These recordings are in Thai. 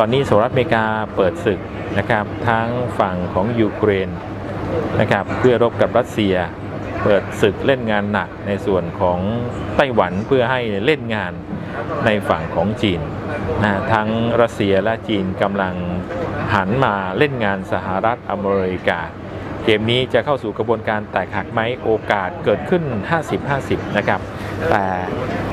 ตอนนี้สหรัฐอเมริกาเปิดศึกนะครับทั้งฝั่งของยูเครนนะครับเพื่อรบกับรัสเซีย เปิดศึกเล่นงานหนักในส่วนของไต้หวันเพื่อให้เล่นงานในฝั่งของจีนนะทั้งรัสเซียและจีนกำลังหันมาเล่นงานสหรัฐอเมริกา เกมนี้จะเข้าสู่กระบวนการแตกหักไหมโอกาสเกิดขึ้น 50-50 นะครับ แต่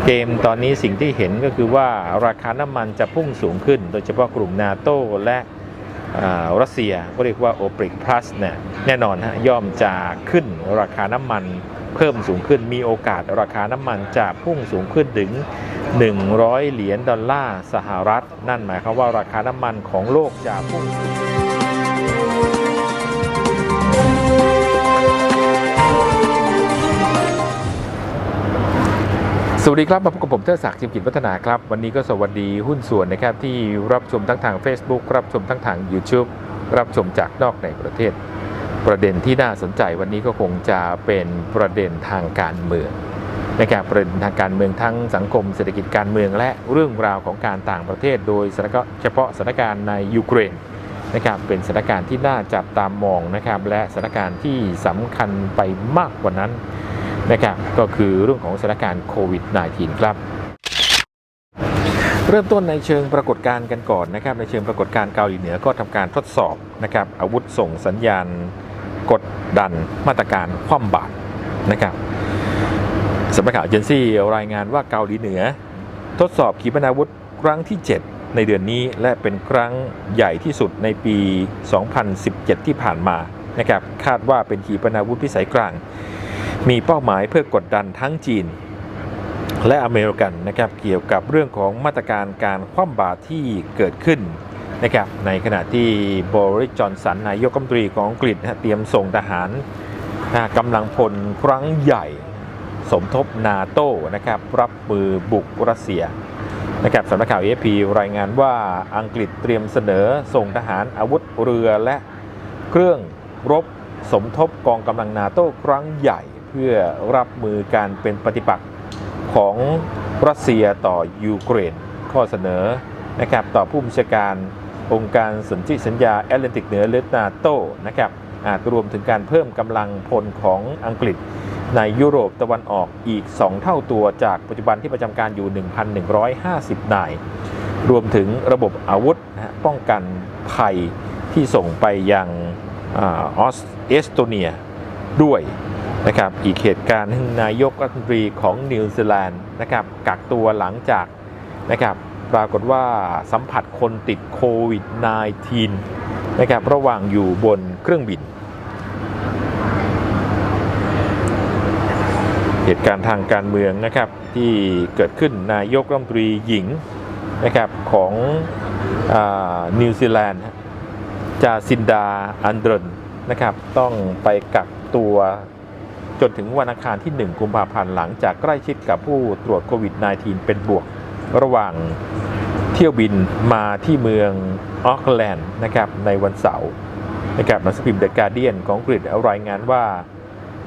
เกมตอนนี้สิ่งที่เห็นก็คือว่าราคาน้ำมันจะพุ่งสูงขึ้น โดยเฉพาะกลุ่มนาโตและอ่ารัสเซียก็เรียกว่า OPEC Plus เนี่ยแน่นอนฮะย่อมจะขึ้นราคาน้ำมันเพิ่มสูงขึ้นมีโอกาสราคาน้ำมันจะพุ่งสูงขึ้นถึง 100 เหรียญดอลลาร์สหรัฐ นั่นหมายความว่าราคาน้ำมันของโลกจะพุ่งสูง สวัสดีครับ มาพบกับผมเทอศักดิ์จิมกิจวัฒนาครับ วันนี้ก็สวัสดีหุ้นส่วนนะครับ ที่รับชมทั้งทาง Facebook รับชมทั้งทาง YouTube รับชมจากนอกในประเทศ ประเด็นที่น่าสนใจวันนี้ก็คงจะเป็นประเด็นทางการเมืองนะครับประเด็นทางการเมืองทั้งสังคมเศรษฐกิจการเมืองและเรื่องราวของการต่างประเทศ โดยเฉพาะสถานการณ์ในยูเครนนะครับเป็นสถานการณ์ที่น่าจับตามองนะครับและสถานการณ์ที่สำคัญไปมากกว่านั้น นะครับก็คือเรื่องของสถานการณ์โควิด -19 ครับเริ่มต้นในเชิงปรากฏการณ์กันก่อนนะครับในเชิงปรากฏการณ์เกาหลีเหนือก็ทำการทดสอบนะครับอาวุธส่งสัญญาณกดดันมาตรการคว่ำบาตรนะครับสำนักข่าวเอเจนซี่รายงานว่าเกาหลีเหนือ ทดสอบขีปนาวุธครั้งที่ 7 ในเดือนนี้และเป็นครั้งใหญ่ที่สุดในปี 2017 ที่ผ่านมานะครับคาดว่าเป็นขีปนาวุธพิสัยกลาง มีเป้าหมายเพื่อกดดันทั้งจีน และอเมริกันนะครับเกี่ยวกับเรื่องของมาตรการการคว่ำบาตรที่เกิดขึ้นนะครับในขณะที่บริจอนสันนายกรัฐมนตรีของอังกฤษเตรียมส่งทหารกำลังพลครั้งใหญ่ สมทบนาโต้นะครับรับมือบุกรัสเซียนะครับสำนักข่าวเอพีรายงานว่าอังกฤษเตรียมเสนอส่งทหารอาวุธเรือและเครื่องรบสมทบกองกำลังนาโต้ครั้งใหญ่ พื่อรับมือการเป็นปฏิปักษ์ของรัสเซียต่อยูเครน ข้อเสนอนะครับต่อผู้บัญชาการองค์การสนธิสัญญาแอตแลนติกเหนือหรือนาโต้นะครับอาจรวมถึงการเพิ่มกำลังพลของอังกฤษ ในยุโรปตะวันออกอีก 2 เท่าตัวจากปัจจุบันที่ประจำการอยู่ 1,150 นาย รวมถึงระบบอาวุธป้องกันภัยที่ส่งไปยังออสเอสโตเนียด้วย นะครับอีกเหตุการณ์หนึ่นายกรัฐมนตรีของนิวซีแลนด์นะครับกักตัวหลังจากนะครับปรากฏว่าสัมผัสคนติดโควิด -19 นะครับระหว่างอยู่บนเครื่องบิน เหตุการณ์ทางการเมืองนะครับที่เกิดขึ้นนายกรัฐมนตรีหญิงนะครับของนิวซีแลนด์ฮะจาซินดาอันเดรนนะครับต้องไปกักตัว จนถึงวันอังคารที่ 1 กุมภาพันธ์หลังจากใกล้ชิดกับผู้ตรวจโควิด -19 เป็นบวกระหว่างเที่ยวบินมาที่เมืองออกแลนด์นะครับในวันเสาร์นะครับหนังสือพิมพ์เดอะการเดียนของอังกฤษรายงานว่า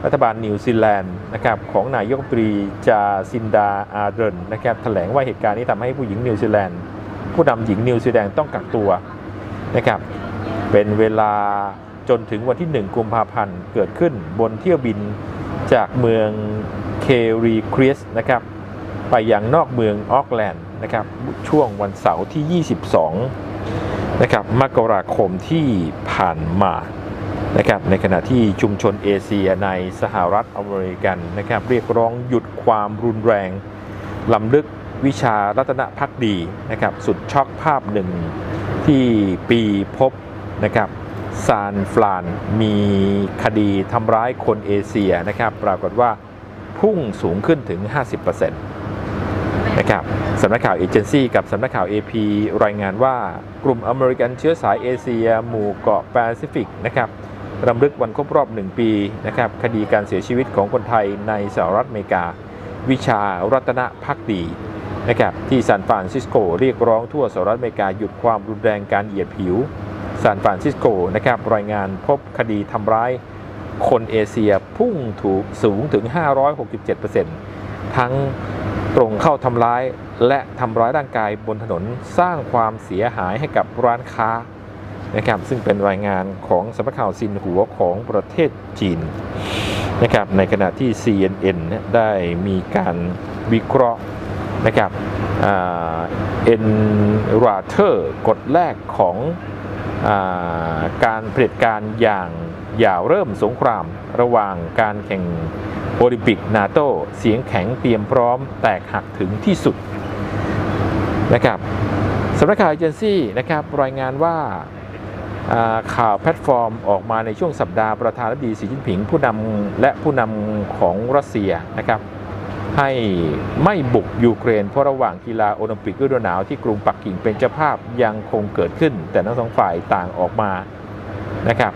รัฐบาลนิวซีแลนด์นะครับของนายกรัฐมนตรีจาซินดาอาร์เดนนะครับแถลงว่าเหตุการณ์นี้ทำให้ผู้หญิงนิวซีแลนด์ผู้นำหญิงนิวซีแลนด์ต้องกักตัวนะครับเป็นเวลา จนถึงวันที่ 1 กุมภาพันธ์เกิดขึ้นบนเที่ยวบินจากเมืองเครีคริสนะครับไปยังนอกเมืองออกแลนด์นะครับช่วงวันเสาร์ที่ 22 นะครับมกราคมที่ผ่านมานะครับในขณะที่ชุมชนเอเชียในสหรัฐอเมริกันนะครับเรียกร้องหยุดความรุนแรงลำลึกวิชารัตนพักดีนะครับสุดช็อกภาพหนึ่งที่ปีพบนะครับ ซานฟรานมีคดีทำร้ายคนเอเชียนะครับ ปรากฏว่าพุ่งสูงขึ้นถึง 50%นะครับสำนักข่าวเอเจนซี่กับสำนักข่าว AP รายงานว่ากลุ่มอเมริกันเชื้อสายเอเชีย หมู่เกาะแปซิฟิกนะครับรำลึกวันครบรอบ 1 ปีนะครับคดีการเสียชีวิตของคนไทยในสหรัฐอเมริกา วิชารัตนพักดีนะครับที่ซานฟรานซิสโกเรียกร้องทั่วสหรัฐอเมริกาหยุดความรุนแรงการเหยียดผิว ซานฟรานซิสโกนะครับรายงานพบคดีทำร้ายคนเอเชียพุ่งถูกสูงถึง 567%ทั้งตรงเข้าทำร้ายและทำร้ายร่างกายบนถนนสร้างความเสียหายให้กับร้านค้านะครับซึ่งเป็นรายงานของสำนักข่าวซินหัวของประเทศจีนนะครับในขณะที่ CNN ได้มีการวิเคราะห์นะครับเอ็นราเธอร์กฎแรกของ การเผด็จการอย่างอย่าเริ่มสงคราม ระหว่างการแข่งโอลิมปิกนาโตเสียงแข็งเตรียมพร้อมแตกหักถึงที่สุดนะครับสำนักข่าวเอเจนซี่นะครับรายงานว่าอ่าข่าวแพลตฟอร์มออกมาในช่วงสัปดาห์ประธานาธิบดีสีจิ้นผิงผู้นำและผู้นำของรัสเซียนะครับ ให้ไม่บุกยูเครน เพราะระหว่างกีฬาโอลิมปิกฤดูหนาวที่กรุงปักกิ่งเป็นเจ้าภาพยังคงเกิดขึ้น แต่ทั้งสองฝ่ายต่างออกมานะครับ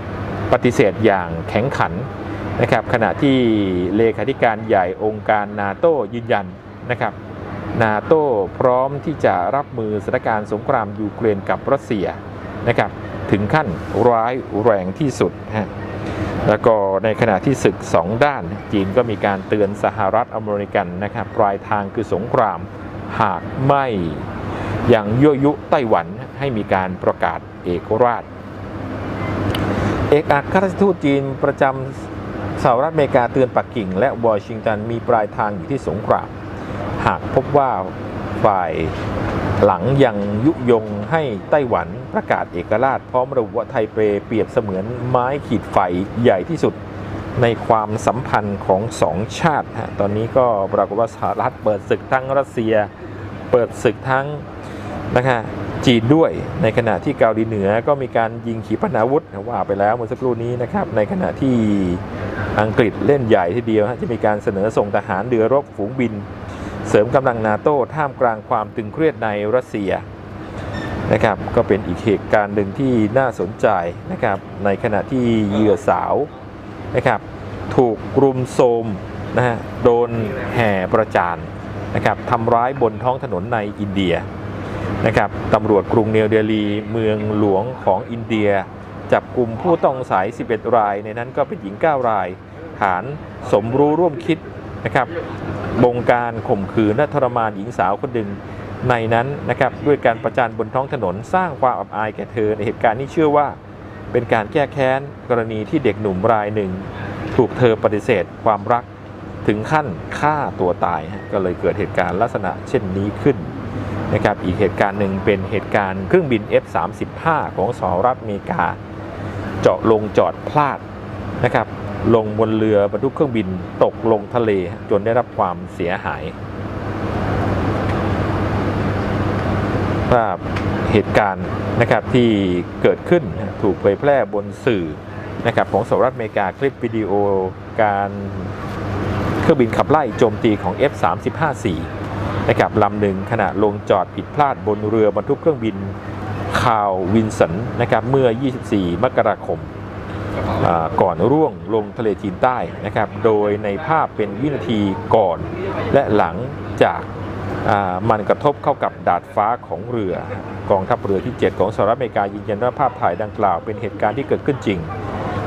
ปฏิเสธอย่างแข็งขันนะครับขณะที่เลขาธิการใหญ่องค์การนาโตยืนยันนะครับนาโตพร้อมที่จะรับมือสถานการณ์สงครามยูเครนกับรัสเซียนะครับถึงขั้นร้ายแรงที่สุดฮะ แล้วก็ในขณะที่ศึกสองด้าน จีนก็มีการเตือนสหรัฐอเมริกันนะครับปลายทางคือสงครามหากไม่อย่างยั่วยุไต้หวันให้มีการประกาศเอกราช เอกอัครราชทูตจีนประจำสหรัฐอเมริกาเตือนปักกิ่ง และวอชิงตันมีปลายทางอยู่ที่สงคราม หากพบว่าฝ่ายหลังยังยุยงให้ไต้หวัน ประกาศเอกราชพร้อมระบุว่าไทเปเปรียบเสมือนไม้ขีดไฟใหญ่ที่สุดในความสัมพันธ์ของสองชาติฮะตอนนี้ก็ปรากฏว่าสหรัฐเปิดศึกทั้งรัสเซีย เปิดศึกทั้งนะคะจีนด้วย ในขณะที่เกาหลีเหนือก็มีการยิงขีปนาวุธว่าไปแล้วเมื่อสักครู่นี้นะครับ ในขณะที่อังกฤษเล่นใหญ่ทีเดียวฮะจะมีการเสนอส่งทหารเรือรบฝูงบิน เสริมกำลังนาโต้ท่ามกลางความตึงเครียดในรัสเซีย นะครับก็เป็นอีกเหตุการณ์หนึ่งที่น่าสนใจนะครับในขณะที่เหยื่อสาวนะครับถูกรุมโทรมนะฮะโดนแห่ประจานนะครับทำร้ายบนท้องถนนในอินเดียนะครับตำรวจกรุงเนวเดลีเมืองหลวงของอินเดีย จับกลุ่มผู้ต้องสงสัย11 ราย ในนั้นก็เป็นหญิง 9 ราย ฐานสมรู้ร่วมคิดนะครับบงการข่มขืนและทรมานหญิงสาวคนหนึ่ง ในนั้นนะครับด้วยการประจานบนท้องถนนสร้างความอับอายแก่เธอในเหตุการณ์นี้เชื่อว่า เป็นการแก้แค้นกรณีที่เด็กหนุ่มรายหนึ่ง ถูกเธอปฏิเสธ ความรักถึงขั้นฆ่าตัวตาย ก็เลยเกิดเหตุการณ์ลักษณะเช่นนี้ขึ้นนะครับอีกเหตุการณ์หนึ่งเป็นเหตุการณ์เครื่องบิน F35 ของสหรัฐอเมริกา เจาะลงจอดพลาดนะครับลงบนเรือบรรทุกเครื่องบินตกลงทะเลจนได้รับความเสียหาย ภาพเหตุการณ์นะครับที่เกิดขึ้นถูกเผยแพร่บนสื่อนะครับของสหรัฐอเมริกาคลิปวิดีโอการเครื่องบินขับไล่โจมตีของ F-35C นะครับลำหนึ่งขณะลงจอดผิดพลาดบนเรือบรรทุกเครื่องบินคาววินสันนะครับเมื่อ 24 มกราคมก่อนร่วงลงทะเลจีนใต้นะครับ โดยในภาพเป็นวินาทีก่อนและหลังจาก มันกระทบเข้ากับดาดฟ้าของเรือกองทัพเรือที่ 7 ของสหรัฐอเมริกายืนยันว่าภาพถ่ายดังกล่าวเป็นเหตุการณ์ที่เกิดขึ้นจริง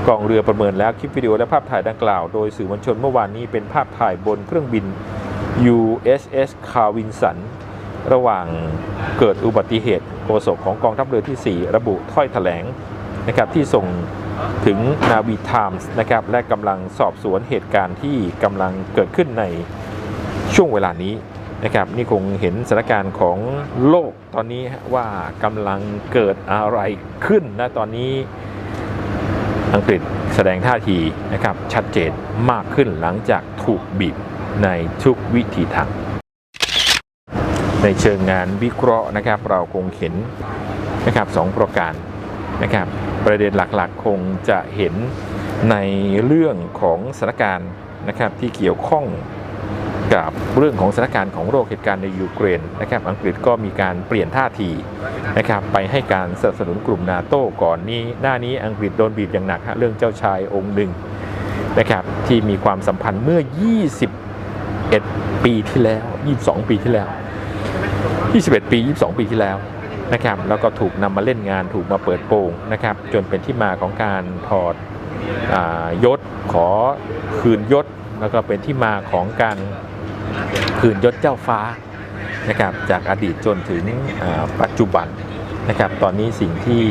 กองเรือประเมินแล้วคลิปวิดีโอและภาพถ่ายดังกล่าวโดยสื่อมวลชนเมื่อวานนี้เป็นภาพถ่ายบนเครื่องบิน USS คาวินสันระหว่างเกิดอุบัติเหตุโฆษกของกองทัพเรือที่ 4 ระบุถ้อยแถลงนะครับที่ส่งถึงนาวีไทมส์นะครับและกำลังสอบสวนเหตุการณ์ที่กำลังเกิดขึ้นในช่วงเวลานี้ นะครับนี่คงเห็นสถานการณ์ของโลกตอนนี้ว่ากำลังเกิดอะไรขึ้นนะตอนนี้อังกฤษแสดงท่าทีนะครับชัดเจนมากขึ้นหลังจากถูกบีบในทุกวิธีทาง ในเชิงงานวิเคราะห์นะครับ เราคงเห็นนะครับสองประการนะครับ ประเด็นหลักๆคงจะเห็นในเรื่องของสถานการณ์นะครับที่เกี่ยวข้อง กับเรื่องของสถานการณ์ของโรคเหตุการณ์ในยูเครนนะครับอังกฤษก็มีการเปลี่ยนท่าทีนะครับไปให้การสนับสนุนกลุ่มนาโต้ก่อนนี้ หน้านี้อังกฤษโดนบีบอย่างหนักฮะเรื่องเจ้าชายองค์หนึ่งนะครับที่มีความสัมพันธ์เมื่อ 21 ปีที่แล้ว 22 ปีที่แล้ว 21 ปี 22 ปีที่แล้วนะครับแล้วก็ถูกนำมาเล่นงานถูกมาเปิดโปงนะครับจนเป็นที่มาของการถอดอยศขอคืนยศ แล้วก็เป็นที่มาของการ คืนยศเจ้าฟ้านะครับจากอดีตจนถึงปัจจุบันนะครับตอนนี้สิ่งที่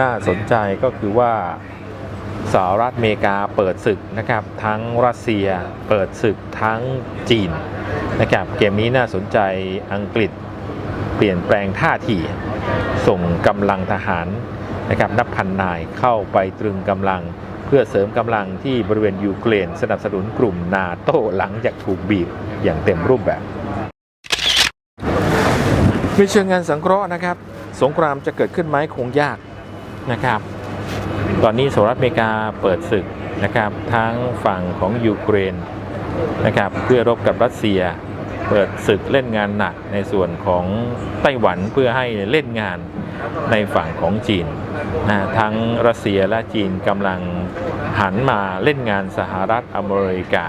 น่าสนใจก็คือว่าสหรัฐอเมริกาเปิดศึกนะครับทั้งรัสเซียเปิดศึกทั้งจีนนะครับเกมนี้น่าสนใจอังกฤษเปลี่ยนแปลงท่าทีส่งกำลังทหารนะครับนับพันนายเข้าไปตรึงกำลัง พื่อเสริมกำลังที่บริเวณยูเครนสนับสนุนกลุ่มนาโต้หลังจากถูกบีบอย่างเต็มรูปแบบมีเชิงงานสังเคราะห์นะครับ สงครามจะเกิดขึ้นไหมคงยากนะครับ ตอนนี้สหรัฐอเมริกาเปิดศึกนะครับทั้งฝั่งของยูเครนนะครับเพื่อรบกับรัสเซีย เปิดศึกเล่นงานหนักในส่วนของไต้หวันเพื่อให้เล่นงานในฝั่งของจีนนะทั้งรัสเซียและจีนกำลัง หันมาเล่นงานสหรัฐอเมริกา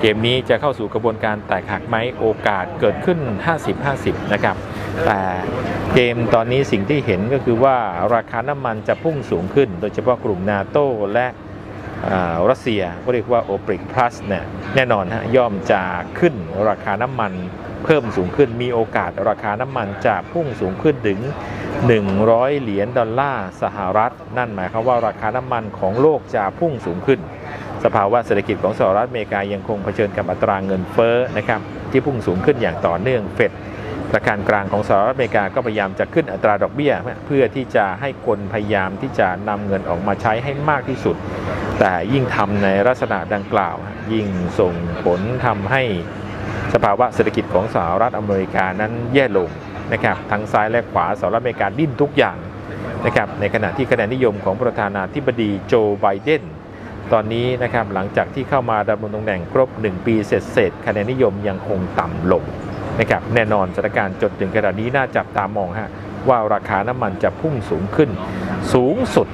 เกมนี้จะเข้าสู่กระบวนการแตกหักไหมโอกาสเกิดขึ้น 50-50 นะครับ แต่เกมตอนนี้สิ่งที่เห็นก็คือว่าราคาน้ำมันจะพุ่งสูงขึ้น โดยเฉพาะกลุ่มนาโตและ รัสเซียก็เรียกว่า OPEC Plus เนี่ยแน่นอนฮะย่อมจะขึ้นราคาน้ำมันเพิ่มสูงขึ้นมีโอกาสราคาน้ำมันจะพุ่งสูงขึ้นถึง 100 เหรียญดอลลาร์สหรัฐ นั่นหมายความว่าราคาน้ำมันของโลกจะพุ่งสูงขึ้น สภาวะเศรษฐกิจของสหรัฐอเมริกายังคงเผชิญกับอัตราเงินเฟ้อนะครับที่พุ่งสูงขึ้นอย่างต่อเนื่องเฟด ธนาคารกลางของสหรัฐอเมริกาก็พยายามจะขึ้นอัตราดอกเบี้ย เพื่อที่จะให้คนพยายามที่จะนำเงินออกมาใช้ให้มากที่สุด แต่ยิ่งทำในลักษณะดังกล่าว ยิ่งส่งผลทำให้สภาวะเศรษฐกิจของสหรัฐอเมริกานั้นแย่ลงนะครับทั้งซ้ายและขวาสหรัฐอเมริกาดิ้นทุกอย่างนะครับในขณะที่คะแนนนิยมของประธานาธิบดีโจไบเดนตอนนี้นะครับหลังจากที่เข้ามาดำรงตำแหน่งครบ 1 ปีเสร็จเสร็จคะแนนนิยมยังคงต่ำลง นะครับแน่นอนสถานการณ์จนถึงขนาดนี้น่าจับตามองฮะว่าราคาน้ำมันจะพุ่งสูงขึ้น สูงสุด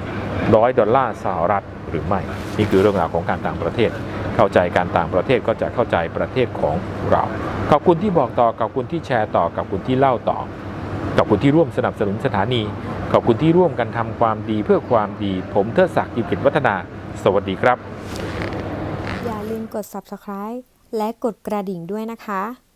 ร้อยดอลลาร์สหรัฐหรือไม่ นี่คือเรื่องราวของการต่างประเทศ เข้าใจการต่างประเทศก็จะเข้าใจประเทศของเรา ขอบคุณที่บอกต่อขอบคุณที่แชร์ต่อขอบคุณที่เล่าต่อขอบคุณที่ร่วมสนับสนุนสถานี ขอบคุณที่ร่วมกันทำความดีเพื่อความดี ผมเทิดศักดิ์กิจกิจวัฒนา สวัสดีครับ อย่าลืมกด subscribe และกดกระดิ่งด้วยนะคะ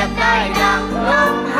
ยบได้ดังลมหา